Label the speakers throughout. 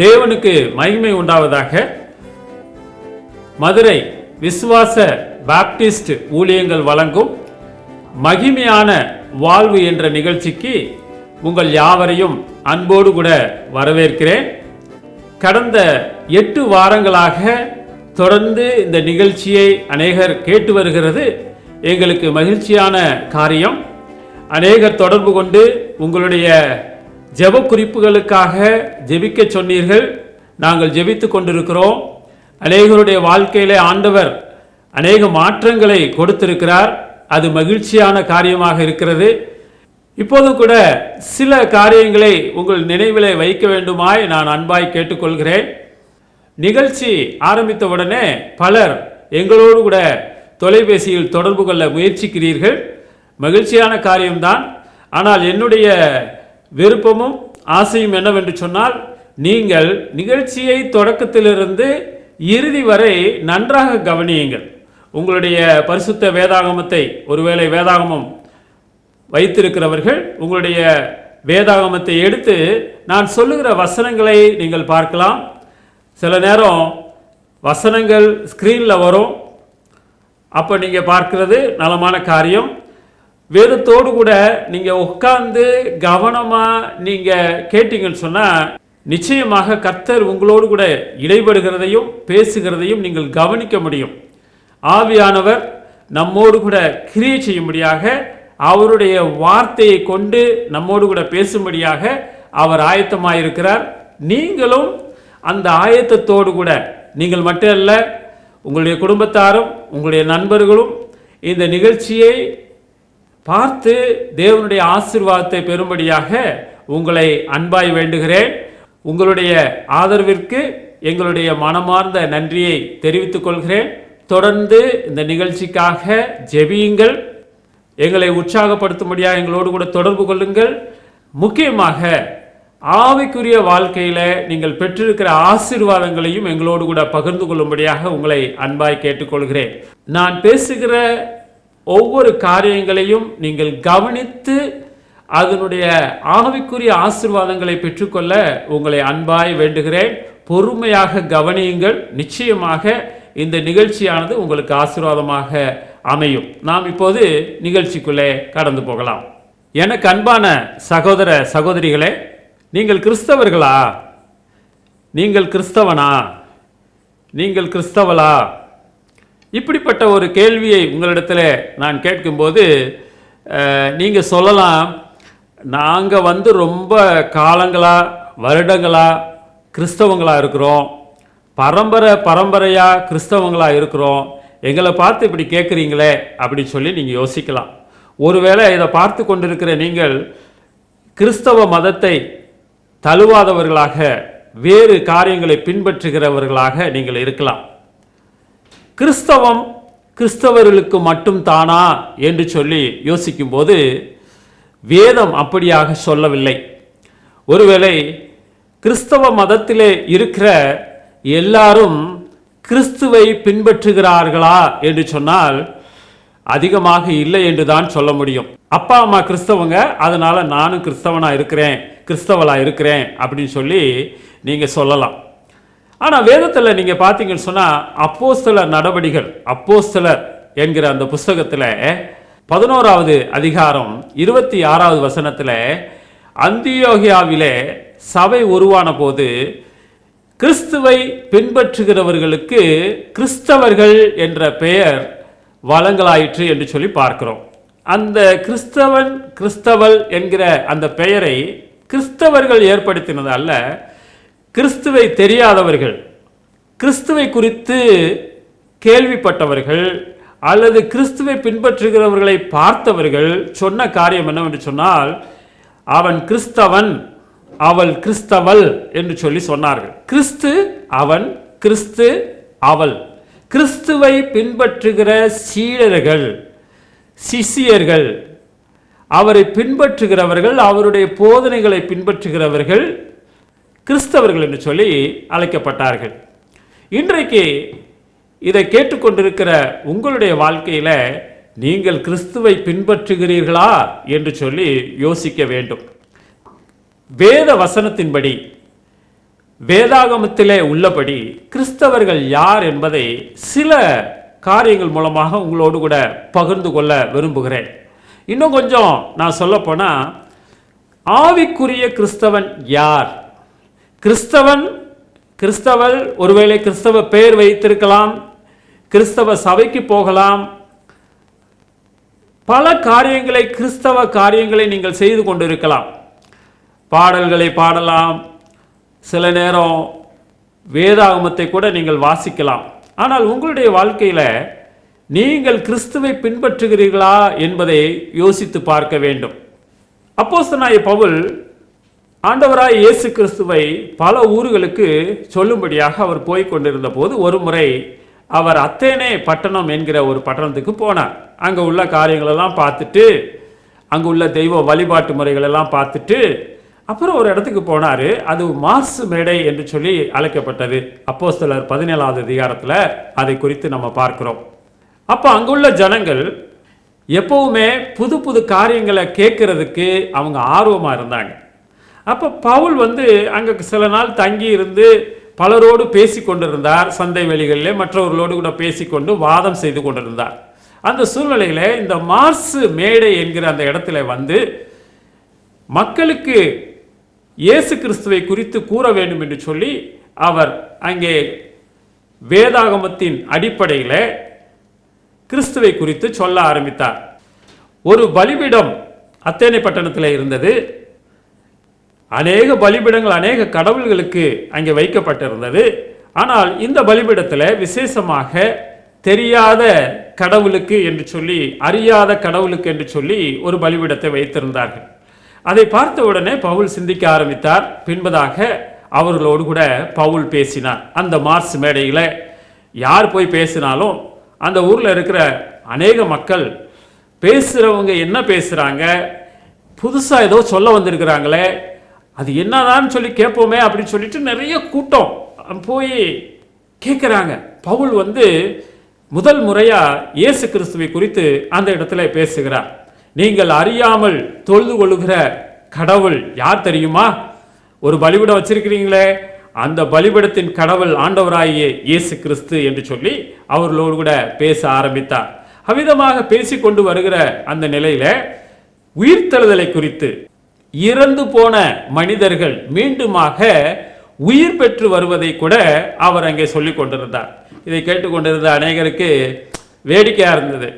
Speaker 1: தேவனுக்கு மகிமை உண்டாவதாக மதுரை விசுவாச பாப்டிஸ்ட் ஊழியங்கள் வழங்கும் மகிமையான வாழ்வு என்ற நிகழ்ச்சிக்கு உங்கள் யாவரையும் அன்போடு கூட வரவேற்கிறேன். கடந்த எட்டு வாரங்களாக தொடர்ந்து இந்த நிகழ்ச்சியை அநேகர் கேட்டு வருகிறது. எங்களுக்கு மகிழ்ச்சியான காரியம். அநேகர் தொடர்பு கொண்டு உங்களுடைய ஜெப குறிப்புகளுக்காக ஜெபிக்க சொன்னீர்கள். நாங்கள் ஜெபித்து கொண்டிருக்கிறோம். அநேகருடைய வாழ்க்கையிலே ஆண்டவர் அநேக மாற்றங்களை கொடுத்திருக்கிறார். அது மகிழ்ச்சியான காரியமாக இருக்கிறது. இப்போதும் கூட சில காரியங்களை உங்கள் நினைவிலே வைக்க வேண்டுமாய் நான் அன்பாய் கேட்டுக்கொள்கிறேன். நிகழ்ச்சி ஆரம்பித்தவுடனே பலர் எங்களோடு கூட தொலைபேசியில் தொடர்பு கொள்ள முயற்சிக்கிறீர்கள். மகிழ்ச்சியான காரியம்தான். ஆனால் என்னுடைய விருப்பமும் ஆசையும் என்னவென்று சொன்னால் நீங்கள் நிகழ்ச்சியை தொடக்கத்திலிருந்து இறுதி வரை நன்றாக கவனியுங்கள். உங்களுடைய பரிசுத்த வேதாகமத்தை ஒருவேளை வேதாகமம் வைத்திருக்கிறவர்கள் உங்களுடைய வேதாகமத்தை எடுத்து நான் சொல்லுகிற வசனங்களை நீங்கள் பார்க்கலாம். சில நேரம் வசனங்கள் ஸ்க்ரீனில் வரும். அப்போ நீங்கள் பார்க்கிறது நலமான காரியம். வேதத்தோடு கூட நீங்கள் உட்கார்ந்து கவனமாக நீங்கள் கேட்டீங்கன்னு சொன்னால் நிச்சயமாக கர்த்தர் உங்களோடு கூட இடைபடுகிறதையும் பேசுகிறதையும் நீங்கள் கவனிக்க முடியும். ஆவியானவர் நம்மோடு கூட கிரியை செய்யும்படியாக அவருடைய வார்த்தையை கொண்டு நம்மோடு கூட பேசும்படியாக அவர் ஆயத்தமாயிருக்கிறார். நீங்களும் அந்த ஆயத்தத்தோடு கூட நீங்கள் மட்டும் அல்ல உங்களுடைய குடும்பத்தாரும் உங்களுடைய நண்பர்களும் இந்த நிகழ்ச்சியை பார்த்து தேவனுடைய ஆசிர்வாதத்தை பெறும்படியாக உங்களை அன்பாய் வேண்டுகிறேன். உங்களுடைய ஆதரவிற்கு எங்களுடைய மனமார்ந்த நன்றியை தெரிவித்துக் கொள்கிறேன். தொடர்ந்து இந்த நிகழ்ச்சிக்காக ஜெபியுங்கள். எங்களை உற்சாகப்படுத்தும்படியாக எங்களோடு கூட தொடர்பு கொள்ளுங்கள். முக்கியமாக ஆவிக்குரிய வாழ்க்கையில் நீங்கள் பெற்றிருக்கிற ஆசீர்வாதங்களையும் எங்களோடு கூட பகிர்ந்து கொள்ளும்படியாக உங்களை அன்பாய் கேட்டுக்கொள்கிறேன். நான் பேசுகிற ஒவ்வொரு காரியங்களையும் நீங்கள் கவனித்து அதனுடைய ஆவிக்குரிய ஆசீர்வாதங்களை பெற்றுக்கொள்ள உங்களை அன்பாய் வேண்டுகிறேன். பொறுமையாக கவனியுங்கள். நிச்சயமாக இந்த நிகழ்ச்சியானது உங்களுக்கு ஆசீர்வாதமாக அமையும். நாம் இப்போது நிகழ்ச்சிக்குள்ளே கடந்து போகலாம். எனக்கு அன்பான சகோதர சகோதரிகளே நீங்கள் கிறிஸ்தவர்களா? நீங்கள் கிறிஸ்தவனா? நீங்கள் கிறிஸ்தவளா? இப்படிப்பட்ட ஒரு கேள்வியை உங்களிடத்தில் நான் கேட்கும்போது நீங்கள் சொல்லலாம் நாங்கள் வந்து ரொம்ப காலங்களாக வருடங்களாக கிறிஸ்தவங்களாக இருக்கிறோம். பரம்பரை பரம்பரையாக கிறிஸ்தவங்களாக இருக்கிறோம். எங்களை பார்த்து இப்படி கேட்குறீங்களே அப்படின்னு சொல்லி நீங்கள் யோசிக்கலாம். ஒருவேளை இதை பார்த்து கொண்டிருக்கிற நீங்கள் கிறிஸ்தவ மதத்தை தழுவாதவர்களாக வேறு காரியங்களை பின்பற்றுகிறவர்களாக நீங்கள் இருக்கலாம். கிறிஸ்தவம் கிறிஸ்தவர்களுக்கு மட்டும் தானா என்று சொல்லி யோசிக்கும்போது வேதம் அப்படியாக சொல்லவில்லை. ஒருவேளை கிறிஸ்தவ மதத்திலே இருக்கிற எல்லாரும் கிறிஸ்துவை பின்பற்றுகிறார்களா என்று சொன்னால் அதிகமாக இல்லை என்று தான் சொல்ல முடியும். அப்பா அம்மா கிறிஸ்தவங்க அதனால் நானும் கிறிஸ்தவனாக இருக்கிறேன் கிறிஸ்தவளாக இருக்கிறேன் அப்படின்னு சொல்லி நீங்கள் சொல்லலாம். ஆனால் வேதத்தில் நீங்கள் பார்த்தீங்கன்னு சொன்னால் அப்போஸ்தலர் நடவடிகள் அப்போஸ்தலர் என்கிற அந்த புஸ்தகத்தில் பதினோராவது அதிகாரம் இருபத்தி ஆறாவது வசனத்தில் அந்தியோகியாவிலே சபை உருவான போது கிறிஸ்துவை பின்பற்றுகிறவர்களுக்கு கிறிஸ்தவர்கள் என்ற பெயர் வழங்கலாயிற்று என்று சொல்லி பார்க்கிறோம். அந்த கிறிஸ்தவன் கிறிஸ்தவள் என்கிற அந்த பெயரை கிறிஸ்தவர்கள் ஏற்படுத்தினது அல்ல கிறிஸ்துவை தெரியாதவர்கள் கிறிஸ்துவை குறித்து கேள்விப்பட்டவர்கள் அல்லது கிறிஸ்துவை பின்பற்றுகிறவர்களை பார்த்தவர்கள் சொன்ன காரியம் என்னவென்று சொன்னால் அவன் கிறிஸ்தவன் அவள் கிறிஸ்தவள் என்று சொல்லி சொன்னார்கள். கிறிஸ்து அவன் கிறிஸ்து அவள். கிறிஸ்துவை பின்பற்றுகிற சீடர்கள் சிஷியர்கள் அவரை பின்பற்றுகிறவர்கள் அவருடைய போதனைகளை பின்பற்றுகிறவர்கள் கிறிஸ்தவர்கள் என்று சொல்லி அழைக்கப்பட்டார்கள். இன்றைக்கு இதை கேட்டுக்கொண்டிருக்கிற உங்களுடைய வாழ்க்கையில் நீங்கள் கிறிஸ்துவை பின்பற்றுகிறீர்களா என்று சொல்லி யோசிக்க வேண்டும். வேத வசனத்தின்படி வேதாகமத்திலே உள்ளபடி கிறிஸ்தவர்கள் யார் என்பதை சில காரியங்கள் மூலமாக உங்களோடு கூட பகிர்ந்து கொள்ள விரும்புகிறேன். இன்னும் கொஞ்சம் நான் சொல்லப்போனால் ஆவிக்குரிய கிறிஸ்தவன் யார்? கிறிஸ்தவன் கிறிஸ்தவள் ஒருவேளை கிறிஸ்தவ பெயர் வைத்திருக்கலாம் கிறிஸ்தவ சபைக்கு போகலாம். பல காரியங்களை கிறிஸ்தவ காரியங்களை நீங்கள் செய்து கொண்டிருக்கலாம். பாடல்களை பாடலாம். சில நேரம் வேதாகமத்தை கூட நீங்கள் வாசிக்கலாம். ஆனால் உங்களுடைய வாழ்க்கையில் நீங்கள் கிறிஸ்துவை பின்பற்றுகிறீர்களா என்பதை யோசித்து பார்க்க வேண்டும். அப்போஸ்தலனாகிய பவுல் ஆண்டவராய் இயேசு கிறிஸ்துவை பல ஊர்களுக்கு சொல்லும்படியாக அவர் போய் கொண்டிருந்த போது ஒரு முறை அவர் அத்தேனே பட்டணம் என்கிற ஒரு பட்டணத்துக்கு போனார். அங்கே உள்ள காரியங்களெல்லாம் பார்த்துட்டு அங்கே உள்ள தெய்வ வழிபாட்டு முறைகளெல்லாம் பார்த்துட்டு அப்புறம் ஒரு இடத்துக்கு போனார். அது மாசு மேடை என்று சொல்லி அழைக்கப்பட்டது. அப்போ சிலர் பதினேழாவது அதிகாரத்தில் அதை குறித்து நம்ம பார்க்குறோம். அப்போ அங்குள்ள ஜனங்கள் எப்பவுமே புது புது காரியங்களை கேட்கறதுக்கு அவங்க ஆர்வமாக இருந்தாங்க. அப்போ பவுல் வந்து அங்கே சில நாள் தங்கி இருந்து பலரோடு பேசி கொண்டிருந்தார் சந்தை வெளிகளிலே மற்றவர்களோடு கூட பேசிக்கொண்டு வாதம் செய்து கொண்டிருந்தார். அந்த சூழ்நிலையில் இந்த மார்சு மேடை என்கிற அந்த இடத்துல வந்து மக்களுக்கு இயேசு கிறிஸ்துவை குறித்து கூற வேண்டும் என்று சொல்லி அவர் அங்கே வேதாகமத்தின் அடிப்படையில் கிறிஸ்துவை குறித்து சொல்ல ஆரம்பித்தார். ஒரு பலிபீடம் அத்தேனை பட்டணத்தில் இருந்தது. அநேக பலிபீடங்கள் அநேக கடவுள்களுக்கு அங்கே வைக்கப்பட்டிருந்தது. ஆனால் இந்த பலிபீடத்தில் விசேஷமாக தெரியாத கடவுளுக்கு என்று சொல்லி அறியாத கடவுளுக்கு என்று சொல்லி ஒரு பலிபீடத்தை வைத்திருந்தார்கள். அதை பார்த்த உடனே பவுல் சிந்திக்க ஆரம்பித்தார். பின்பதாக அவர்களோடு கூட பவுல் பேசினார். அந்த மார்ச் மேடையில் யார் போய் பேசினாலும் அந்த ஊரில் இருக்கிற அநேக மக்கள் பேசுகிறவங்க என்ன பேசுகிறாங்க புதுசாக ஏதோ சொல்ல வந்திருக்கிறாங்களே அது என்னதான்னு சொல்லி கேட்போமே அப்படின்னு சொல்லிட்டு நிறைய கூட்டம் போய் கேட்குறாங்க. பவுல் வந்து முதல் முறையாக இயேசு கிறிஸ்துவை குறித்து அந்த இடத்துல பேசுகிறார். நீங்கள் அறியாமல் தொழுது கொள்ளுகிற கடவுள் யார் தெரியுமா? ஒரு பலிபடம் வச்சிருக்கிறீங்களே அந்த பலிபிடத்தின் கடவுள் ஆண்டவராகிய இயேசு கிறிஸ்து என்று சொல்லி அவர்களோடு கூட பேச ஆரம்பித்தார். அவ்விதமாக பேசிக்கொண்டு வருகிற அந்த நிலையில் உயிர்த்தெழுதலை குறித்து இறந்து போன மனிதர்கள் மீண்டுமாக உயிர் பெற்று வருவதை கூட அவர் அங்கே சொல்லி கொண்டிருந்தார். இதை கேட்டுக்கொண்டிருந்த அநேகருக்கு வேடிக்கையாக இருந்தது.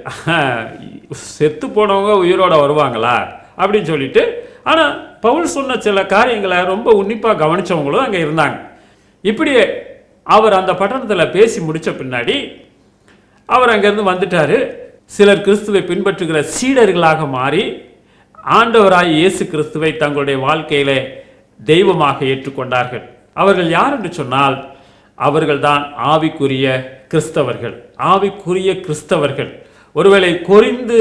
Speaker 1: செத்து போனவங்க உயிரோட வருவாங்களா? அப்படின்னு சொல்லிட்டு ஆனால் பவுல் சொன்ன சில காரியங்களை ரொம்ப உன்னிப்பாக கவனிச்சவங்களும் அங்கே இருந்தாங்க. இப்படியே அவர் அந்த பட்டணத்தில் பேசி முடித்த பின்னாடி அவர் அங்கேருந்து வந்துட்டார். சிலர் கிறிஸ்துவை பின்பற்றுகிற சீடர்களாக மாறி ஆண்டவராய் இயேசு கிறிஸ்துவை தங்களுடைய வாழ்க்கையிலே தெய்வமாக ஏற்றுக்கொண்டார்கள். அவர்கள் யார் என்று சொன்னால் அவர்கள்தான் ஆவிக்குரிய கிறிஸ்தவர்கள். ஆவிக்குரிய கிறிஸ்தவர்கள். ஒருவேளை கொரிந்து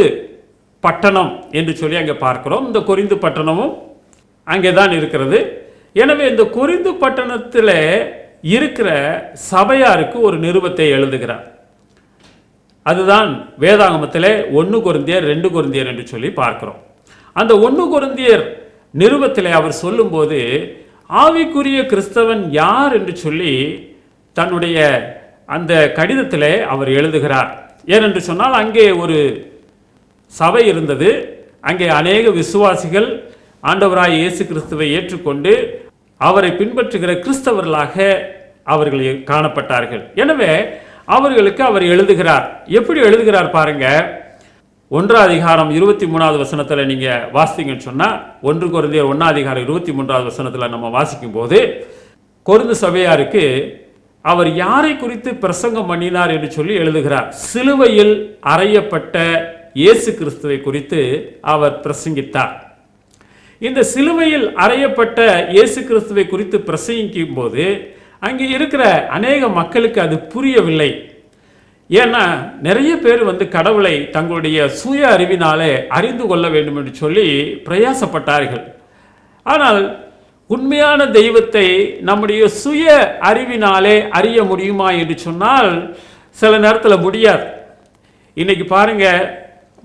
Speaker 1: பட்டணம் என்று சொல்லி அங்கே பார்க்கிறோம். இந்த கொரிந்து பட்டணமும் அங்கே தான் இருக்கிறது. எனவே இந்த கொரிந்து பட்டணத்தில் இருக்கிற சபையாருக்கு ஒரு நிருபத்தை எழுதுகிறார். அதுதான் வேதாகமத்தில் ஒன்று குருந்தியர் ரெண்டு குருந்தியர் என்று சொல்லி பார்க்கிறோம். அந்த ஒன்று குருந்தியர் நிருபத்தில் அவர் சொல்லும்போது ஆவிக்குரிய கிறிஸ்தவன் யார்? என்று சொல்லி தன்னுடைய அந்த கடிதத்தில் அவர் எழுதுகிறார். ஏனென்று சொன்னால் அங்கே ஒரு சபை இருந்தது. அங்கே அநேக விசுவாசிகள் ஆண்டவராய் இயேசு கிறிஸ்துவை ஏற்றுக்கொண்டு அவரை பின்பற்றுகிற கிறிஸ்தவர்களாக அவர்கள் காணப்பட்டார்கள். எனவே அவர்களுக்கு அவர் எழுதுகிறார். எப்படி எழுதுகிறார் பாருங்கள் ஒன்றாம் அதிகாரம் இருபத்தி மூணாவது வசனத்தில் நீங்கள் வாசித்தீங்கன்னு சொன்னால் ஒன்று குறைந்தர் ஒன்றாம் அதிகாரம் இருபத்தி மூன்றாவது வசனத்தில் நம்ம வாசிக்கும் போது கொருந்து சபையாருக்கு அவர் யாரை குறித்து பிரசங்கம் பண்ணினார் என்று சொல்லி எழுதுகிறார். சிலுவையில் அறையப்பட்ட இயேசு கிறிஸ்துவை குறித்து அவர் பிரசங்கித்தார். இந்த சிலுவையில் அறையப்பட்ட இயேசு கிறிஸ்துவை குறித்து பிரசங்கிக்கும் போது அங்கே இருக்கிற அநேக மக்களுக்கு அது புரியவில்லை. ஏன்னா நிறைய பேர் வந்து கடவுளை தங்களுடைய சுய அறிவினாலே அறிந்து கொள்ள வேண்டும் என்று சொல்லி பிரயாசப்பட்டார்கள். ஆனால் உண்மையான தெய்வத்தை நம்முடைய சுய அறிவினாலே அறிய முடியுமா என்று சொன்னால் சில நேரத்தில் முடியாது. இன்னைக்கு பாருங்க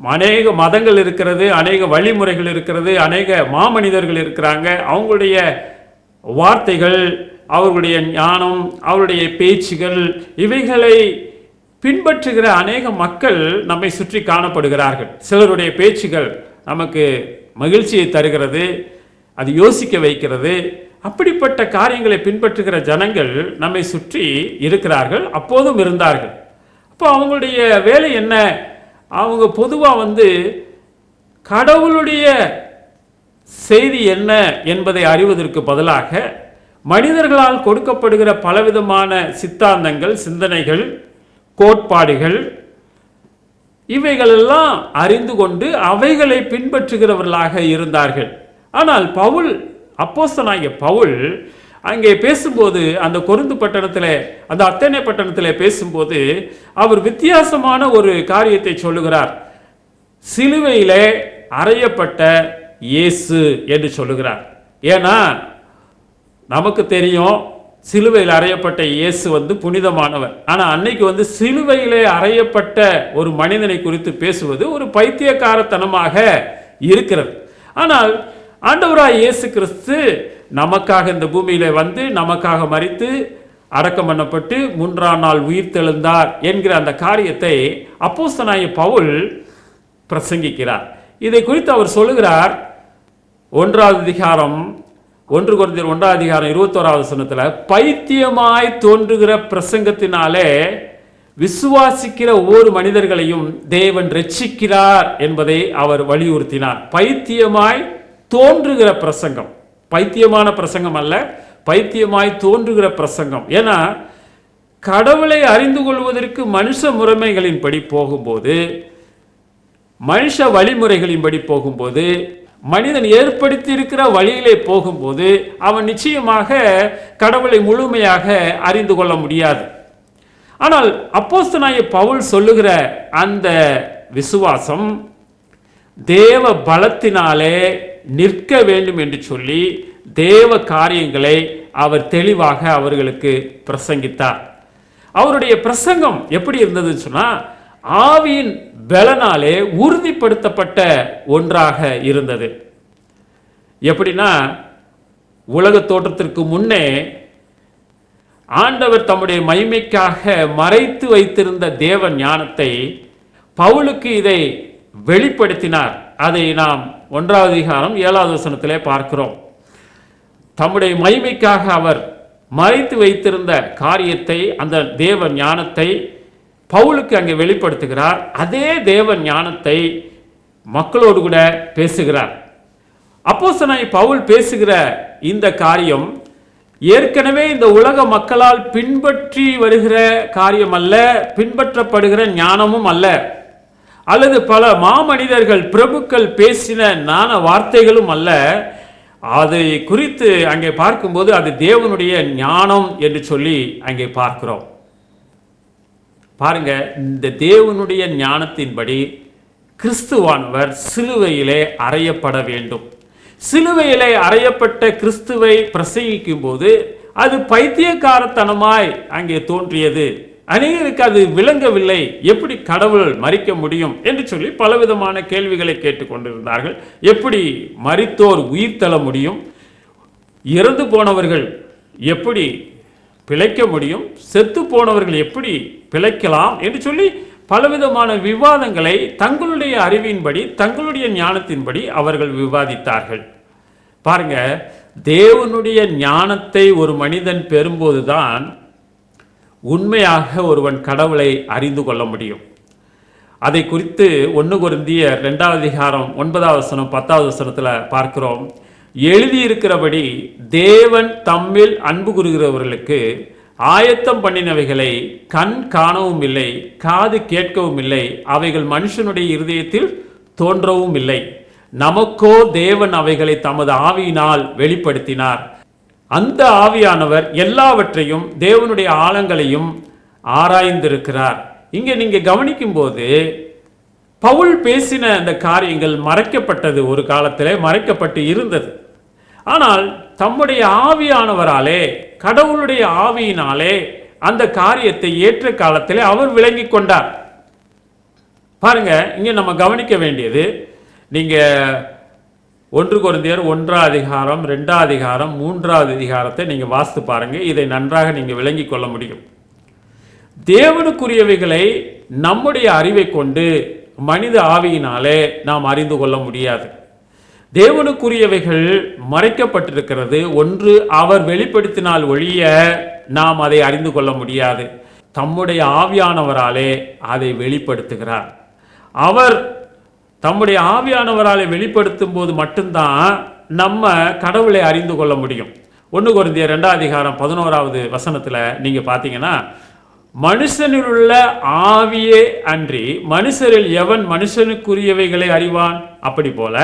Speaker 1: அநேக மதங்கள் இருக்கிறது அநேக வழிமுறைகள் இருக்கிறது அநேக மாமனிதர்கள் இருக்கிறாங்க. அவங்களுடைய வார்த்தைகள் அவர்களுடைய ஞானம் அவருடைய பேச்சுகள் இவைகளை பின்பற்றுகிற அநேக மக்கள் நம்மை சுற்றி காணப்படுகிறார்கள். சிலருடைய பேச்சுகள் நமக்கு மகிழ்ச்சியை தருகிறது அது யோசிக்க வைக்கிறது. அப்படிப்பட்ட காரியங்களை பின்பற்றுகிற ஜனங்கள் நம்மை சுற்றி இருக்கிறார்கள் அப்போதும் இருந்தார்கள். அப்போ அவங்களுடைய வேலை என்ன? அவங்க பொதுவாக வந்து கடவுளுடைய செய்தி என்ன என்பதை அறிவதற்கு பதிலாக மனிதர்களால் கொடுக்கப்படுகிற பலவிதமான சித்தாந்தங்கள் சிந்தனைகள் கோட்பாடுகள் இவைகளெல்லாம் அறிந்து கொண்டு அவைகளை பின்பற்றுகிறவர்களாக இருந்தார்கள். ஆனால் பவுல் அப்போஸ்தனாகிய பவுல் அங்கே பேசும்போது அந்த கொருந்து பட்டணத்தில் அந்த அத்தனை பட்டணத்தில் பேசும்போது அவர் வித்தியாசமான ஒரு காரியத்தை சொல்லுகிறார். சிலுவையிலே அறையப்பட்ட இயேசு என்று சொல்லுகிறார். ஏன்னா நமக்கு தெரியும் சிலுவையில் அறையப்பட்ட இயேசு வந்து புனிதமானவர். ஆனால் அன்னைக்கு வந்து சிலுவையிலே அறையப்பட்ட ஒரு மனிதனை குறித்து பேசுவது ஒரு பைத்தியக்காரத்தனமாக இருக்கிறது. ஆனால் ஆண்டவராய் இயேசு கிறிஸ்து நமக்காக இந்த பூமியிலே வந்து நமக்காக மறித்து அடக்கம் பண்ணப்பட்டு மூன்றாம் நாள் உயிர் தெழுந்தார் என்கிற அந்த காரியத்தை அப்போஸ்தனாய பவுல் பிரசங்கிக்கிறார். இதை குறித்து அவர் சொல்லுகிறார் ஒன்றாவது அதிகாரம் ஒன்று குறைந்தர் ஒன்றாம் அதிகாரம் இருபத்தோராவது சனத்தில் பைத்தியமாய் தோன்றுகிற பிரசங்கத்தினாலே விசுவாசிக்கிற ஒவ்வொரு மனிதர்களையும் தேவன் ரட்சிக்கிறார் என்பதை அவர் வலியுறுத்தினார். பைத்தியமாய் தோன்றுகிற பிரசங்கம். பைத்தியமான பிரசங்கம் அல்ல பைத்தியமாய் தோன்றுகிற பிரசங்கம். ஏன்னா கடவுளை அறிந்து கொள்வதற்கு மனுஷ முறைமைகளின்படி போகும்போது மனுஷ வழிமுறைகளின்படி போகும்போது மனிதன் ஏற்படுத்தி இருக்கிற வழியிலே போகும்போது அவன் நிச்சயமாக கடவுளை முழுமையாக அறிந்து கொள்ள முடியாது. ஆனால் அப்போஸ்தனாய பவுல் சொல்லுகிற அந்த விசுவாசம் தேவ பலத்தினாலே நிற்க வேண்டும் என்று சொல்லி தேவ காரியங்களை அவர் தெளிவாக அவர்களுக்கு பிரசங்கித்தார். அவருடைய பிரசங்கம் எப்படி இருந்ததுன்னு சொன்னால் ஆவியின் பலனாலே உறுதிப்படுத்தப்பட்ட ஒன்றாக இருந்தது. எப்படின்னா உலக தோற்றத்திற்கு முன்னே ஆண்டவர் தம்முடைய மகிமைக்காக மறைத்து வைத்திருந்த தேவ ஞானத்தை பவுலுக்கு இதை வெளிப்படுத்தினார். அதை நாம் ஒன்றாவது அதிகாரம் ஏழாவது வசனத்திலே பார்க்கிறோம். தம்முடைய மகிமைக்காக அவர் மறைத்து வைத்திருந்த காரியத்தை அந்த தேவ ஞானத்தை பவுலுக்கு அங்கே வெளிப்படுத்துகிறார். அதே தேவ ஞானத்தை மக்களோடு கூட பேசுகிறார். அப்போஸ்தலனாகிய பவுல் பேசுகிற இந்த காரியம் ஏற்கனவே இந்த உலக மக்களால் பின்பற்றி வருகிற காரியம் அல்ல பின்பற்றப்படுகிற ஞானமும் அல்ல. அல்லது பல மாமனிதர்கள் பிரபுக்கள் பேசின ஞான வார்த்தைகளும் அல்ல. அதை குறித்து அங்கே பார்க்கும்போது அது தேவனுடைய ஞானம் என்று சொல்லி அங்கே பார்க்கிறோம். பாருங்க இந்த தேவனுடைய ஞானத்தின்படி கிறிஸ்துவானவர் சிலுவையிலே அறையப்பட வேண்டும். சிலுவையிலே அறையப்பட்ட கிறிஸ்துவை பிரசங்கிக்கும் போது அது பைத்தியக்காரத்தனமாய் அங்கே தோன்றியது. அநேகருக்கு அது விளங்கவில்லை. எப்படி கடவுள் மறிக்க முடியும் என்று சொல்லி பலவிதமான கேள்விகளை கேட்டுக்கொண்டிருந்தார்கள். எப்படி மறித்தோர் உயிர் தள்ள முடியும்? இறந்து போனவர்கள் எப்படி பிழைக்க முடியும்? செத்து போனவர்கள் எப்படி பிழைக்கலாம் என்று சொல்லி பலவிதமான விவாதங்களை தங்களுடைய அறிவின்படி தங்களுடைய ஞானத்தின்படி அவர்கள் விவாதித்தார்கள். பாருங்க தேவனுடைய ஞானத்தை ஒரு மனிதன் பெறும்போதுதான் உண்மையாக ஒருவன் கடவுளை அறிந்து கொள்ள முடியும். அதை குறித்து ஒன்று குருந்திய ரெண்டாவது அதிகாரம் ஒன்பதாவது வசனம் பத்தாவது வசனத்தில் பார்க்கிறோம். எழுதியிருக்கிறபடி தேவன் தம்மில் அன்பு கூறுகிறவர்களுக்கு ஆயத்தம் பண்ணினவைகளை கண் காணவும் இல்லை காது கேட்கவும் இல்லை அவைகள் மனுஷனுடைய இருதயத்தில் தோன்றவும் இல்லை நமக்கோ தேவன் அவைகளை தமது ஆவியினால் வெளிப்படுத்தினார். அந்த ஆவியானவர் எல்லாவற்றையும் தேவனுடைய ஆழங்களையும் ஆராய்ந்திருக்கிறார். இங்கே நீங்கள் கவனிக்கும்போது பவுல் பேசின அந்த காரியங்கள் மறைக்கப்பட்டது ஒரு காலத்திலே மறைக்கப்பட்டு இருந்தது. ஆனால் தம்முடைய ஆவியானவராலே கடவுளுடைய ஆவியினாலே அந்த காரியத்தை ஏற்ற காலத்தில் அவர் விளங்கி கொண்டார். பாருங்க இங்கே நம்ம கவனிக்க வேண்டியது நீங்கள் ஒன்று குருந்தியர் ஒன்றாம் அதிகாரம் ரெண்டாம் அதிகாரம் மூன்றாவது அதிகாரத்தை நீங்கள் வாசித்து பாருங்க இதை நன்றாக நீங்கள் விளங்கி கொள்ள முடியும். தேவனுக்குரியவைகளை நம்முடைய அறிவை கொண்டு மனித ஆவியினாலே நாம் அறிந்து கொள்ள முடியாது. தேவனுக்குரியவைகள் மறைக்கப்பட்டிருக்கிறது. ஒன்று அவர் வெளிப்படுத்தினால் ஒழிய நாம் அதை அறிந்து கொள்ள முடியாது. தம்முடைய ஆவியானவராலே அதை வெளிப்படுத்துகிறார். அவர் தம்முடைய ஆவியானவராலே வெளிப்படுத்தும் போது மட்டும்தான் நம்ம கடவுளை அறிந்து கொள்ள முடியும். ஒன்று குருந்திய ரெண்டாம் அதிகாரம் பதினோராவது வசனத்தில் நீங்கள் பார்த்தீங்கன்னா மனுஷனில் உள்ள ஆவியே அன்றி மனுஷரில் எவன் மனுஷனுக்குரியவைகளை அறிவான்? அப்படி போல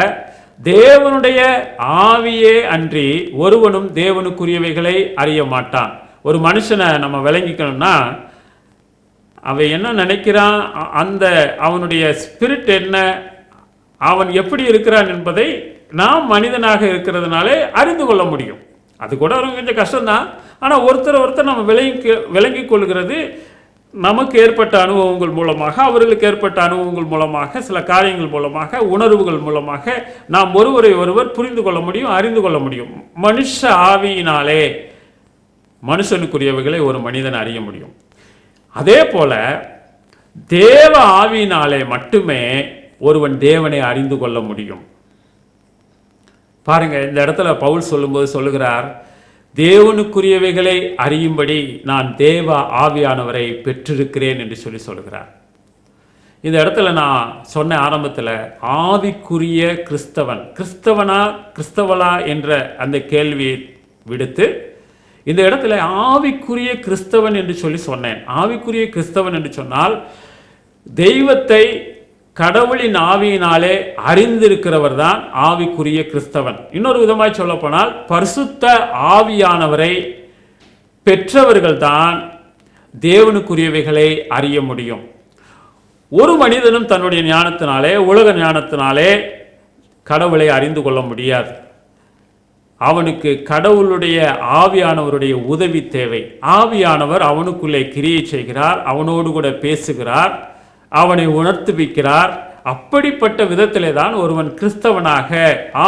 Speaker 1: தேவனுடைய ஆவியே அன்றி ஒருவனும் தேவனுக்குரியவைகளை அறிய மாட்டான். ஒரு மனுஷனை நம்ம விளங்கிக்கணும்னா அவன் என்ன நினைக்கிறான்? அ- அந்த அவனுடைய ஸ்பிரிட் என்ன? அவன் எப்படி இருக்கிறான் என்பதை நாம் மனிதனாக இருக்கிறதுனாலே அறிந்து கொள்ள முடியும். அது கூட ஒரு கொஞ்சம் கஷ்டம்தான். ஆனால் ஒருத்தர் ஒருத்தர் நம்ம விளங்கி விளங்கிக் கொள்கிறது நமக்கு ஏற்பட்ட அனுபவங்கள் மூலமாக அவர்களுக்கு ஏற்பட்ட அனுபவங்கள் மூலமாக சில காரியங்கள் மூலமாக உணர்வுகள் மூலமாக நாம் ஒருவரை ஒருவர் புரிந்து கொள்ள முடியும் அறிந்து கொள்ள முடியும். மனுஷ ஆவியினாலே மனுஷனுக்குரியவைகளை ஒரு மனிதன் அறிய முடியும். அதே போல தேவ ஆவியினாலே மட்டுமே ஒருவன் தேவனை அறிந்து கொள்ள முடியும். பாருங்க இந்த இடத்துல பவுல் சொல்லும்போது சொல்லுகிறார் தேவனுக்குரியவைகளை அறியும்படி நான் தேவ ஆவியானவரை பெற்றிருக்கிறேன் என்று சொல்லி சொல்கிறார். இந்த இடத்துல நான் சொன்ன ஆரம்பத்தில் ஆவிக்குரிய கிறிஸ்தவன் கிறிஸ்தவனா கிறிஸ்தவளா என்ற அந்த கேள்வியை விடுத்து இந்த இடத்துல ஆவிக்குரிய கிறிஸ்தவன் என்று சொல்லி சொன்னேன். ஆவிக்குரிய கிறிஸ்தவன் என்று சொன்னால் தெய்வத்தை கடவுளின் ஆவியினாலே அறிந்திருக்கிறவர் தான் ஆவிக்குரிய கிறிஸ்தவன். இன்னொரு விதமாய் சொல்லப்போனால் பரிசுத்த ஆவியானவரை பெற்றவர்கள்தான் தேவனுக்குரியவைகளை அறிய முடியும். ஒரு மனிதனும் தன்னுடைய ஞானத்தினாலே உலக ஞானத்தினாலே கடவுளை அறிந்து கொள்ள முடியாது. அவனுக்கு கடவுளுடைய ஆவியானவருடைய உதவி தேவை. ஆவியானவர் அவனுக்குள்ளே கிரியை செய்கிறார் அவனோடு கூட பேசுகிறார் அவனை உணர்த்துவிக்கிறார் அப்படிப்பட்ட விதத்திலே தான் ஒருவன் கிறிஸ்தவனாக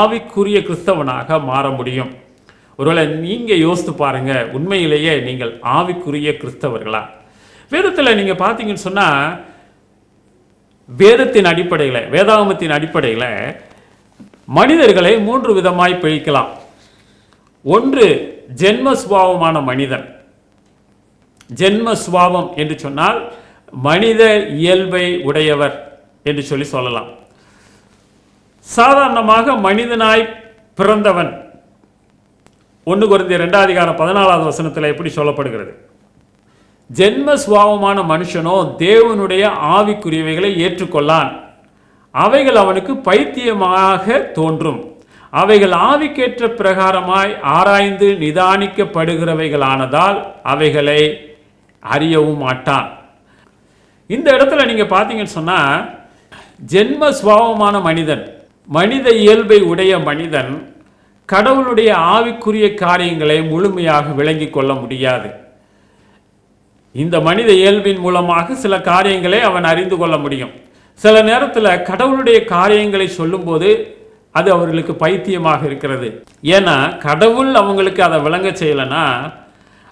Speaker 1: ஆவிக்குரிய கிறிஸ்தவனாக மாற முடியும். ஒருவேளை நீங்கள் யோசித்து பாருங்க உண்மையிலேயே நீங்கள் ஆவிக்குரிய கிறிஸ்தவர்களா? வேதத்தில் நீங்க பார்த்தீங்கன்னு சொன்னா வேதத்தின் அடிப்படையில் வேதாகமத்தின் அடிப்படையில் மனிதர்களை மூன்று விதமாய் பிழிக்கலாம் ஒன்று ஜென்ம சுபாவமான மனிதன். ஜென்ம சுபாவம் என்று சொன்னால் மனித இயல்பை உடையவர் என்று சொல்லி சொல்லலாம். சாதாரணமாக மனிதனாய் பிறந்தவன் ஒன்று குறைந்த ரெண்டாவது அதிகாரம் பதினாலாவது வசனத்தில் எப்படி சொல்லப்படுகிறது? ஜென்ம சுபாவமான மனுஷனோ தேவனுடைய ஆவிக்குரியவைகளை ஏற்றுக்கொள்ளான். அவைகள் அவனுக்கு பைத்தியமாக தோன்றும். அவைகள் ஆவிக்கேற்ற பிரகாரமாய் ஆராய்ந்து நிதானிக்கப்படுகிறவைகளானதால் அவைகளை அறியவும் மாட்டான். இந்த இடத்துல நீங்கள் பார்த்தீங்கன்னு சொன்னால் ஜென்ம சுவாவமான மனிதன் மனித இயல்பை உடைய மனிதன் கடவுளுடைய ஆவிக்குரிய காரியங்களை முழுமையாக விளங்கி கொள்ள முடியாது. இந்த மனித இயல்பின் மூலமாக சில காரியங்களை அவன் அறிந்து கொள்ள முடியும். சில நேரத்தில் கடவுளுடைய காரியங்களை சொல்லும்போது அது அவர்களுக்கு பைத்தியமாக இருக்கிறது. ஏன்னா கடவுள் அவங்களுக்கு அதை விளங்க செய்யலைன்னா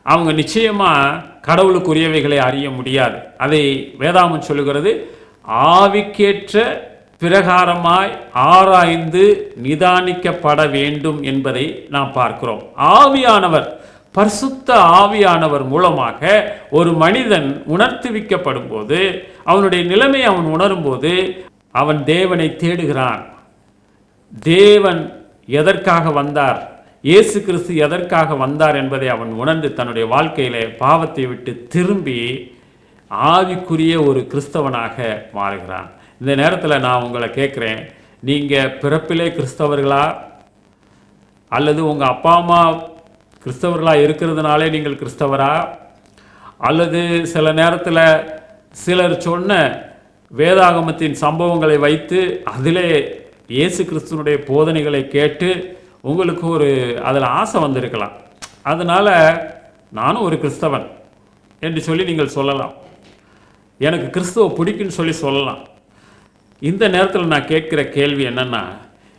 Speaker 1: அவங்க நிச்சயமாக கடவுளுக்குரியவைகளை அறிய முடியாது. அதை வேதாமம் சொல்லுகிறது ஆவிக்கேற்ற பிரகாரமாய் ஆராய்ந்து நிதானிக்கப்பட வேண்டும் என்பதை நாம் பார்க்கிறோம். ஆவியானவர் பரிசுத்த ஆவியானவர் மூலமாக ஒரு மனிதன் உணர்த்துவிக்கப்படும் போது அவனுடைய நிலைமை அவன் உணரும்போது அவன் தேவனை தேடுகிறான். தேவன் எதற்காக வந்தார்? இயேசு கிறிஸ்து எதற்காக வந்தார் என்பதை அவன் உணர்ந்து தன்னுடைய வாழ்க்கையிலே பாவத்தை விட்டு திரும்பி ஆவிக்குரிய ஒரு கிறிஸ்தவனாக மாறுகிறான். இந்த நேரத்தில் நான் உங்களை கேட்குறேன். நீங்கள் பிறப்பிலே கிறிஸ்தவர்களா? அல்லது உங்கள் அப்பா அம்மா கிறிஸ்தவர்களாக இருக்கிறதுனாலே நீங்கள் கிறிஸ்தவரா? அல்லது சில நேரத்தில் சிலர் சொன்ன வேதாகமத்தின் சம்பவங்களை வைத்து அதிலே இயேசு கிறிஸ்துவனுடைய போதனைகளை கேட்டு உங்களுக்கு ஒரு அதில் ஆசை வந்திருக்கலாம். அதனால் நானும் ஒரு கிறிஸ்தவன் என்று சொல்லி நீங்கள் சொல்லலாம். எனக்கு கிறிஸ்துவ பிடிக்குன்னு சொல்லி சொல்லலாம். இந்த நேரத்தில் நான் கேட்குற கேள்வி என்னன்னா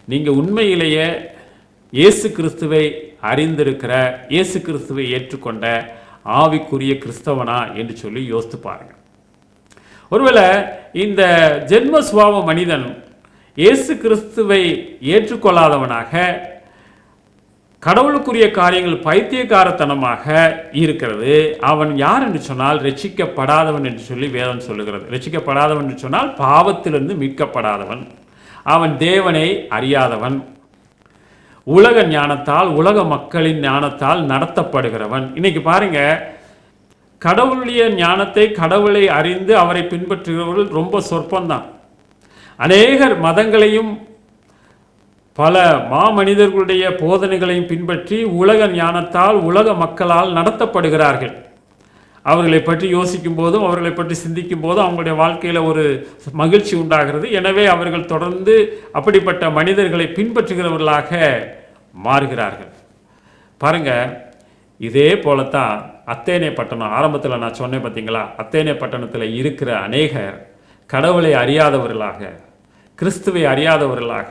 Speaker 1: நீங்கள் உண்மையிலேயே இயேசு கிறிஸ்துவை அறிந்திருக்கிற இயேசு கிறிஸ்துவை ஏற்றுக்கொண்ட ஆவிக்குரிய கிறிஸ்தவனா என்று சொல்லி யோசித்து பாருங்கள் ஒருவேளை இந்த ஜென்ம சுபாவ மனிதன் இயேசு கிறிஸ்துவை ஏற்றுக்கொள்ளாதவனாக கடவுளுக்குரிய காரியங்கள் பைத்தியக்காரத்தனமாக இருக்கிறது. அவன் யார் என்று சொன்னால் ரட்சிக்கப்படாதவன் என்று சொல்லி வேதம் சொல்லுகிறது. ரட்சிக்கப்படாதவன் என்று சொன்னால் பாவத்திலிருந்து மீட்கப்படாதவன். அவன் தேவனை அறியாதவன். உலக ஞானத்தால் உலக மக்களின் ஞானத்தால் நடத்தப்படுகிறவன். இன்னைக்கு பாருங்க கடவுளுடைய ஞானத்தை கடவுளை அறிந்து அவரை பின்பற்றுகிறவர்கள் ரொம்ப சொற்பந்தான். அநேகர் மதங்களையும் பல மாமனிதர்களுடைய போதனைகளையும் பின்பற்றி உலக ஞானத்தால் உலக மக்களால் நடத்தப்படுகிறார்கள். அவர்களை பற்றி யோசிக்கும் போதும் அவர்களை பற்றி சிந்திக்கும் போதும் அவங்களுடைய வாழ்க்கையில் ஒரு மகிழ்ச்சி உண்டாகிறது. எனவே அவர்கள் தொடர்ந்து அப்படிப்பட்ட மனிதர்களை பின்பற்றுகிறவர்களாக மாறுகிறார்கள். பாருங்க இதே போலத்தான் அத்தேனே பட்டணம் ஆரம்பத்தில் நான் சொன்னேன் பார்த்தீங்களா அத்தேனே பட்டணத்தில் இருக்கிற அநேகர் கடவுளை அறியாதவர்களாக கிறிஸ்துவை அறியாதவர்களாக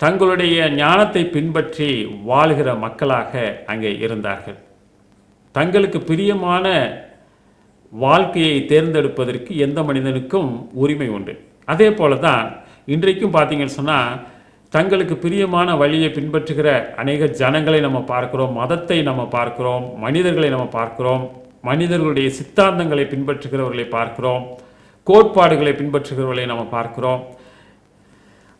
Speaker 1: தங்களுடைய ஞானத்தை பின்பற்றி வாழ்கிற மக்களாக அங்கே இருந்தார்கள். தங்களுக்கு பிரியமான வாழ்க்கையை தேர்ந்தெடுப்பதற்கு எந்த மனிதனுக்கும் உரிமை உண்டு. அதே போல தான் இன்றைக்கும் பார்த்தீங்கன்னு சொன்னால் தங்களுக்கு பிரியமான வழியை பின்பற்றுகிற அநேக ஜனங்களை நம்ம பார்க்கிறோம் மதத்தை நம்ம பார்க்கிறோம் மனிதர்களை நம்ம பார்க்கிறோம் மனிதர்களுடைய சித்தாந்தங்களை பின்பற்றுகிறவர்களை பார்க்கிறோம் கோட்பாடுகளை பின்பற்றுகிறவர்களை நம்ம பார்க்கிறோம்.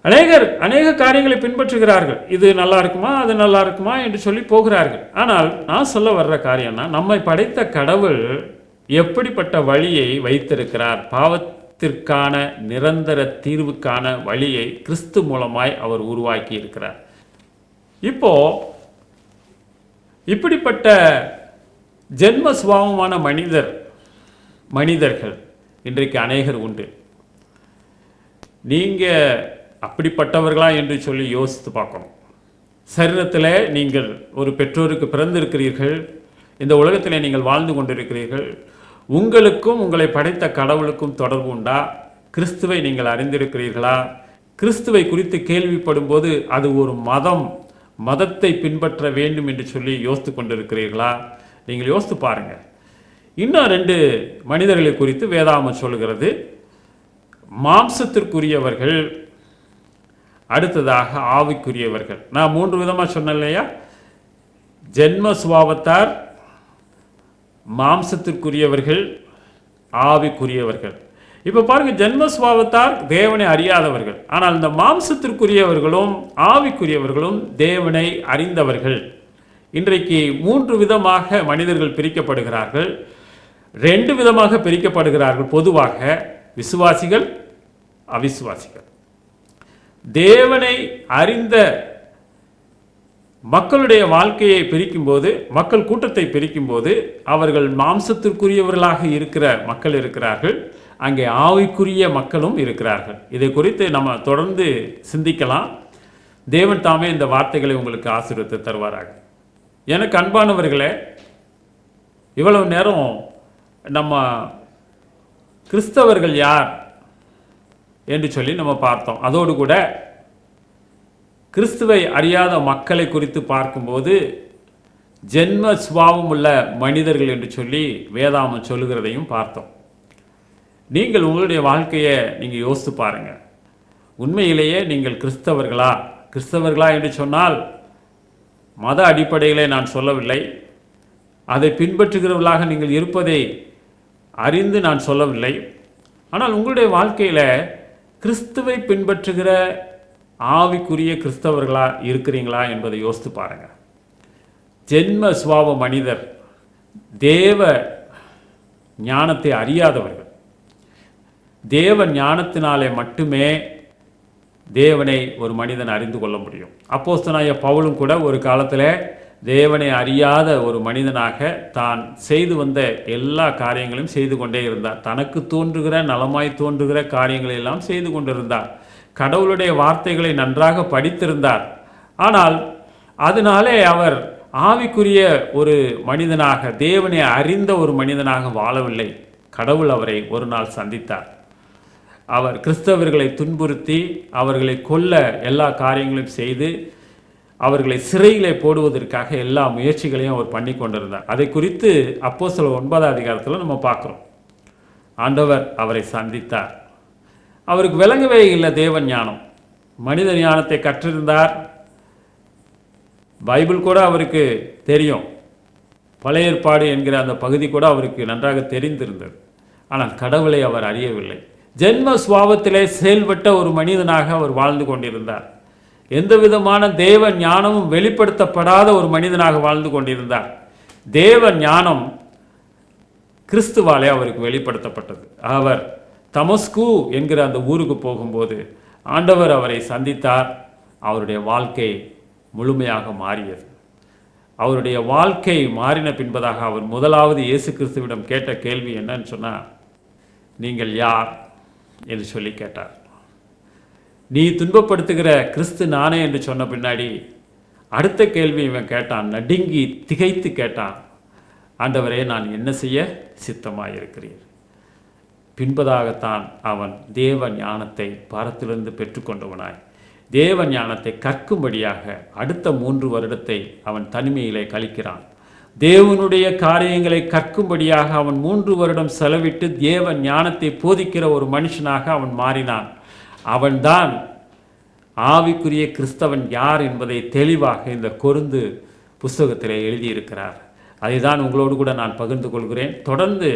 Speaker 1: அநேகர் அநேக காரியங்களை பின்பற்றுகிறார்கள். இது நல்லா இருக்குமா அது நல்லா இருக்குமா என்று சொல்லி போகிறார்கள். ஆனால் நான் சொல்ல வர்ற காரியம்னா நம்மை படைத்த கடவுள் எப்படிப்பட்ட வழியை வைத்திருக்கிறார்? பாவத்திற்கான நிரந்தர தீர்வுக்கான வழியை கிறிஸ்து மூலமாய் அவர் உருவாக்கி இருக்கிறார். இப்போ இப்படிப்பட்ட ஜென்ம சுபாவமான மனிதர் மனிதர்கள் இன்றைக்கு அநேகர் உண்டு. நீங்கள் அப்படிப்பட்டவர்களா என்று சொல்லி யோசித்து பார்க்கணும். சரீரத்தில் நீங்கள் ஒரு பெற்றோருக்கு பிறந்திருக்கிறீர்கள் இந்த உலகத்தில் நீங்கள் வாழ்ந்து கொண்டிருக்கிறீர்கள் உங்களுக்கும் உங்களை படைத்த கடவுளுக்கும் தொடர்பு உண்டா? கிறிஸ்துவை நீங்கள் அறிந்திருக்கிறீர்களா? கிறிஸ்துவை குறித்து கேள்விப்படும் போது அது ஒரு மதம் மதத்தை பின்பற்ற வேண்டும் என்று சொல்லி யோசித்து கொண்டிருக்கிறீர்களா? நீங்கள் யோசித்து பாருங்கள் இன்னும் ரெண்டு மனிதர்களை குறித்து வேதாமம் சொல்கிறது மாம்சத்திற்குரியவர்கள் அடுத்ததாக ஆவிக்குரியவர்கள். நான் மூன்று விதமாக சொன்னேன் இல்லையா ஜென்ம சுபாவத்தார் மாம்சத்திற்குரியவர்கள் ஆவிக்குரியவர்கள். இப்போ பாருங்கள் ஜென்ம சுபாவத்தார் தேவனை அறியாதவர்கள். ஆனால் இந்த மாம்சத்திற்குரியவர்களும் ஆவிக்குரியவர்களும் தேவனை அறிந்தவர்கள். இன்றைக்கு மூன்று விதமாக மனிதர்கள் பிரிக்கப்படுகிறார்கள். ரெண்டு விதமாக பிரிக்கப்படுகிறார்கள் பொதுவாக விசுவாசிகள் அவிசுவாசிகள். தேவனை அறிந்த மக்களுடைய வாழ்க்கையை பிரிக்கும்போது மக்கள் கூட்டத்தை பிரிக்கும்போது அவர்கள் மாம்சத்திற்குரியவர்களாக இருக்கிற மக்கள் இருக்கிறார்கள். அங்கே ஆவிக்குரிய மக்களும் இருக்கிறார்கள். இதை குறித்து நம்ம தொடர்ந்து சிந்திக்கலாம். தேவன் தாமே இந்த வார்த்தைகளை உங்களுக்கு ஆசீர்வத்தை தருவாராக. எனக்கு அன்பானவர்களே இவ்வளவு நேரம் நம்ம கிறிஸ்தவர்கள் யார்? என்று சொல்லி நம்ம பார்த்தோம். அதோடு கூட கிறிஸ்துவை அறியாத மக்களை குறித்து பார்க்கும்போது ஜென்ம சுபாவம் உள்ள மனிதர்கள் என்று சொல்லி வேதாமம் சொல்லுகிறதையும் பார்த்தோம். நீங்கள் உங்களுடைய வாழ்க்கையை நீங்கள் யோசித்து பாருங்கள் உண்மையிலேயே நீங்கள் கிறிஸ்தவர்களா? கிறிஸ்தவர்களா என்று சொன்னால் மத அடிப்படையிலே நான் சொல்லவில்லை. அதை பின்பற்றுகிறவர்களாக நீங்கள் இருப்பதை அறிந்து நான் சொல்லவில்லை. ஆனால் உங்களுடைய வாழ்க்கையில் கிறிஸ்துவை பின்பற்றுகிற ஆவிக்குரிய கிறிஸ்தவர்களா இருக்கிறீங்களா என்பதை யோசித்து பாருங்கள் ஜென்ம சுவாப மனிதர் தேவ ஞானத்தை அறியாதவர்கள். தேவ ஞானத்தினாலே மட்டுமே தேவனை ஒரு மனிதன் அறிந்து கொள்ள முடியும். அப்போஸ்தனாய பவுலும் கூட ஒரு காலத்தில் தேவனை அறியாத ஒரு மனிதனாக தான் செய்து வந்த எல்லா காரியங்களையும் செய்து கொண்டே இருந்தார். தனக்கு தோன்றுகிற நலமாய் தோன்றுகிற காரியங்களை எல்லாம் செய்து கொண்டிருந்தார். கடவுளுடைய வார்த்தைகளை நன்றாக படித்திருந்தார். ஆனால் அதனாலே அவர் ஆவிக்குரிய ஒரு மனிதனாக தேவனை அறிந்த ஒரு மனிதனாக வாழவில்லை. கடவுள் அவரை ஒரு நாள் சந்தித்தார். அவர் கிறிஸ்தவர்களை துன்புறுத்தி அவர்களை கொல்ல எல்லா காரியங்களையும் செய்து அவர்களை சிறையிலே போடுவதற்காக எல்லா முயற்சிகளையும் அவர் பண்ணி கொண்டிருந்தார். அதை குறித்து அப்போ சில ஒன்பதாம் அதிகாரத்தில் நம்ம பார்க்குறோம். ஆண்டவர் அவரை சந்தித்தார். அவருக்கு விளங்கவே இல்லை தேவ ஞானம். மனித ஞானத்தை கற்றிருந்தார். பைபிள் கூட அவருக்கு தெரியும். பழைய ஏற்பாடு என்கிற அந்த பகுதி கூட அவருக்கு நன்றாக தெரிந்திருந்தது. ஆனால் கடவுளை அவர் அறியவில்லை. ஜென்ம சுவாபத்திலே செயல்பட்ட ஒரு மனிதனாக அவர் வாழ்ந்து கொண்டிருந்தார். எந்த விதமான தேவ ஞானமும் வெளிப்படுத்தப்படாத ஒரு மனிதனாக வாழ்ந்து கொண்டிருந்தார். தேவ ஞானம் கிறிஸ்துவாலே அவருக்கு வெளிப்படுத்தப்பட்டது. அவர் தமஸ்கு என்கிற அந்த ஊருக்கு போகும்போது ஆண்டவர் அவரை சந்தித்தார். அவருடைய வாழ்க்கை முழுமையாக மாறியது. அவருடைய வாழ்க்கை மாறின பின்பதாக அவர் முதலாவது இயேசு கிறிஸ்துவிடம் கேட்ட கேள்வி என்னன்னு சொன்னால் நீங்கள் யார்? என்று சொல்லி கேட்டார். நீ துன்பப்படுத்துகிற கிறிஸ்து நானே என்று சொன்ன பின்னாடி அடுத்த கேள்வி இவன் கேட்டான் நடுங்கி திகைத்து கேட்டான் ஆண்டவரே நான் என்ன செய்ய சித்தமாக இருக்கிறீர் பின்பதாகத்தான் அவன் தேவ ஞானத்தை பாரத்திலிருந்து பெற்றுக்கொண்டவனாய். தேவ ஞானத்தை கற்கும்படியாக அடுத்த மூன்று வருடத்தை அவன் தனிமையிலே கழிக்கிறான். தேவனுடைய காரியங்களை கற்கும்படியாக அவன் மூன்று வருடம் செலவிட்டு தேவ ஞானத்தை போதிக்கிற ஒரு மனுஷனாக அவன் மாறினான். அவன்தான் ஆவிக்குரிய கிறிஸ்தவன் யார் என்பதை தெளிவாக இந்த கொருந்து புஸ்தகத்தில் எழுதியிருக்கிறார். அதை தான் உங்களோடு கூட நான் பகிர்ந்து கொள்கிறேன். தொடர்ந்து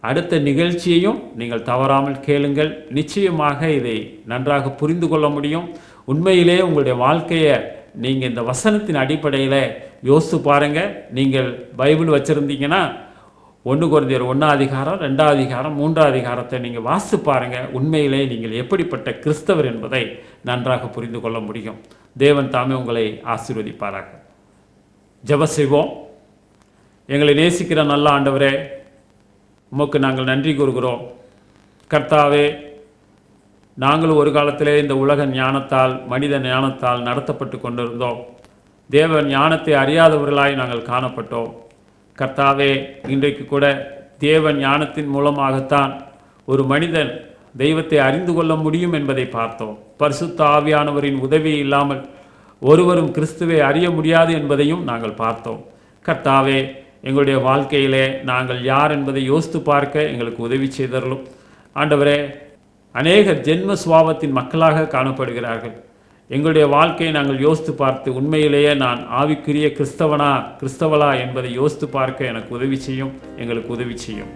Speaker 1: அடுத்த நிகழ்ச்சியையும் நீங்கள் தவறாமல் கேளுங்கள். நிச்சயமாக இதை நன்றாக புரிந்து கொள்ள முடியும். உண்மையிலே உங்களுடைய வாழ்க்கையை நீங்கள் இந்த வசனத்தின் அடிப்படையில் யோசித்து பாருங்கள் நீங்கள் பைபிள் வச்சுருந்தீங்கன்னா ஒன்று குறைந்தர் ஒன்றாம் அதிகாரம் ரெண்டாம் அதிகாரம் மூன்றாம் அதிகாரத்தை நீங்கள் வாசித்து பாருங்கள் உண்மையிலே நீங்கள் எப்படிப்பட்ட கிறிஸ்தவர் என்பதை நன்றாக புரிந்து கொள்ள முடியும். தேவன் தாமே உங்களை ஆசீர்வதிப்பாராக. ஜப செய்வோம். எங்களை நேசிக்கிற நல்ல ஆண்டவரே உமக்கு நாங்கள் நன்றி கூறுகிறோம். கர்த்தாவே நாங்கள் ஒரு காலத்திலே இந்த உலக ஞானத்தால் மனித ஞானத்தால் நடத்தப்பட்டு கொண்டிருந்தோம். தேவ ஞானத்தை அறியாதவர்களாய் நாங்கள் காணப்பட்டோம். கர்த்தாவே இன்றைக்கு கூட தேவ ஞானத்தின் மூலமாகத்தான் ஒரு மனிதன் தெய்வத்தை அறிந்து கொள்ள முடியும் என்பதை பார்த்தோம். பரிசுத்த ஆவியானவரின் உதவி இல்லாமல் ஒருவரும் கிறிஸ்துவை அறிய முடியாது என்பதையும் நாங்கள் பார்த்தோம். கர்த்தாவே எங்களுடைய வாழ்க்கையிலே நாங்கள் யார் என்பதை யோசித்து பார்க்க எங்களுக்கு உதவி செய்தரலும் ஆண்டவரே அநேக ஜென்ம சுவாபத்தின் மக்களாக காணப்படுகிறார்கள். எங்களுடைய வாழ்க்கையை நாங்கள் யோசித்து பார்த்து உண்மையிலேயே நான் ஆவிக்குரிய கிறிஸ்தவனா கிறிஸ்தவளா என்பதை யோசித்து பார்க்க எனக்கு உதவி செய்யும் எங்களுக்கு உதவி செய்யும்.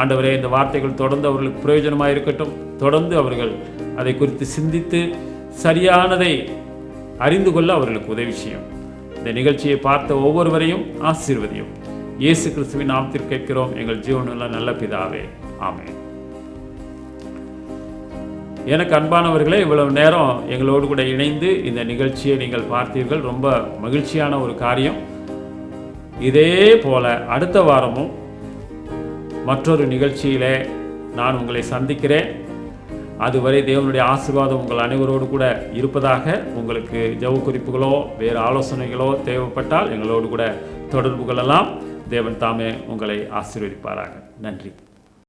Speaker 1: ஆண்டவரே இந்த வார்த்தைகள் தொடர்ந்து அவர்களுக்கு பிரயோஜனமாக இருக்கட்டும். தொடர்ந்து அவர்கள் அதை குறித்து சிந்தித்து சரியானதை அறிந்து கொள்ள அவர்களுக்கு உதவி செய்யும். இந்த நிகழ்ச்சியை பார்த்த ஒவ்வொருவரையும் ஆசீர்வதியும். இயேசு கிறிஸ்துவின் நாமத்தில் கேட்கிறோம். எங்கள் ஜீவனுள்ள நல்ல பிதாவே. ஆமேன். எனக்கு அன்பானவர்களே இவ்வளவு நேரம் எங்களோடு கூட இணைந்து இந்த நிகழ்ச்சியை நீங்கள் பார்த்தீர்கள். ரொம்ப மகிழ்ச்சியான ஒரு காரியம். இதே போல அடுத்த வாரமும் மற்றொரு நிகழ்ச்சியிலே நான் உங்களை சந்திக்கிறேன். அதுவரை தேவனுடைய ஆசீர்வாதம் உங்கள் அனைவரோடு கூட இருப்பதாக உங்களுக்கு ஜவு குறிப்புகளோ வேறு ஆலோசனைகளோ தேவைப்பட்டால் எங்களோடு கூட தொடர்பு கொள்ளலாம். தேவன் தாமே உங்களை ஆசீர்வதிப்பாராக. நன்றி.